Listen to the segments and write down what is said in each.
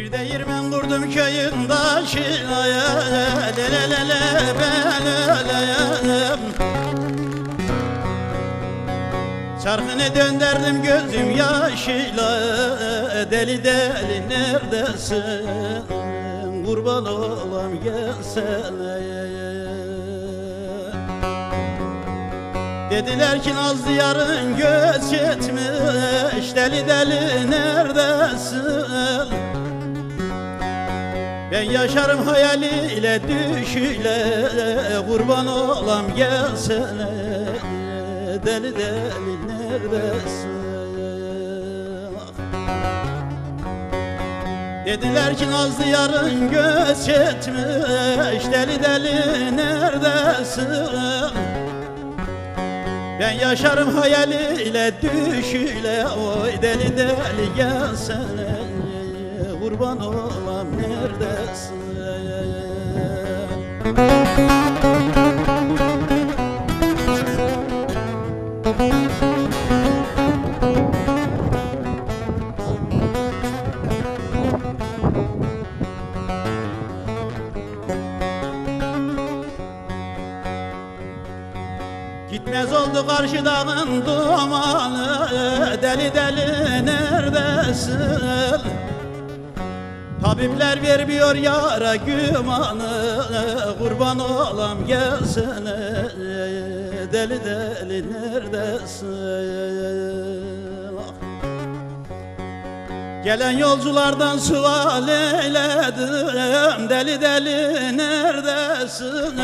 Bir değirmen kurdum köyün taşına Lele lele ben öleyim. Çarkını döndürdüm gözüm yaşıyla Deli deli neredesin? Kurban olam gelsene. Dediler ki Nazlı yarın göç etmiş Deli deli neredesin Ben yaşarım hayaliyle düşüyle Kurban olam gelsene. Deli deli neredesin? Dediler ki Nazlı yarın göç etmiş Deli deli neredesin? Ben yaşarım hayaliyle düşüyle. Oy deli deli gelsene Kurban olam neredesin? Gitmez oldu karşı dağın dumanı Deli deli neredesin Tabipler vermiyor yara gümanı Kurban olam gelsene Deli deli neredesin? Gelen yolculardan sual eyledim Deli deli neredesin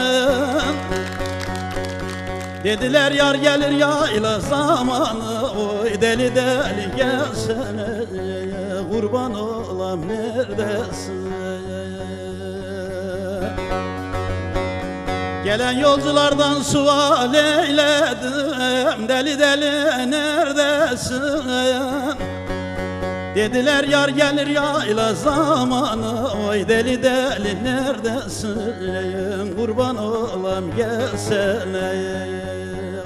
Dediler yar gelir yayla zamanı Oy deli deli gelsene Kurban olam neredesin? Gelen yolculardan sual eyledim Deli deli neredesin Dediler yar gelir yayla zamanı. Oy deli deli neredesin? Kurban olam gelsene.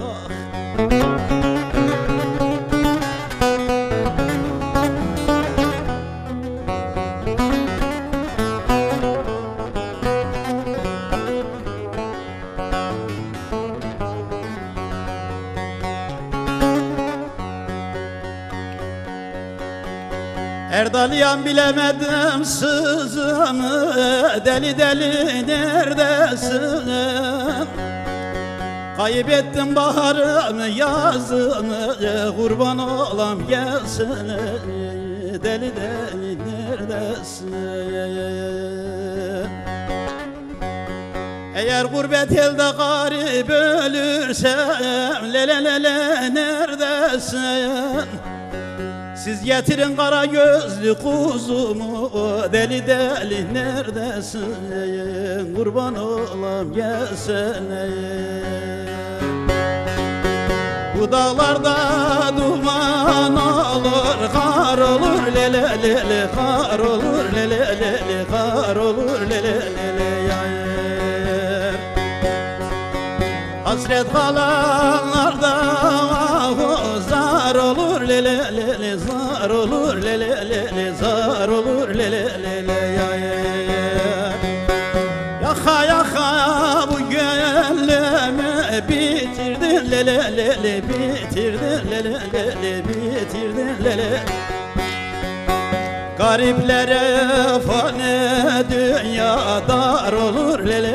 Ah. Erdalyan bilemedim sızını Deli deli neredesin? Kaybettim baharımı yazını Kurban olam gelsene Deli deli neredesin? Eğer gurbet elde garip ölürsem Lele lele neredesin siz getirin kara gözlü kuzumu Deli deli neredesin? Kurban olam gelsene Bu dağlarda duman olur Kar olur lele lele Kar olur lele lele Kar olur lele lele yayır Hasret kalanlarda zar olur lele lele zar olur lele lele zar olur lele lele ya Yaka yaka bu gönlümü bitirdin lele lele bitirdin lele lele bitirdin lele Gariplere fani dünya dar olur lele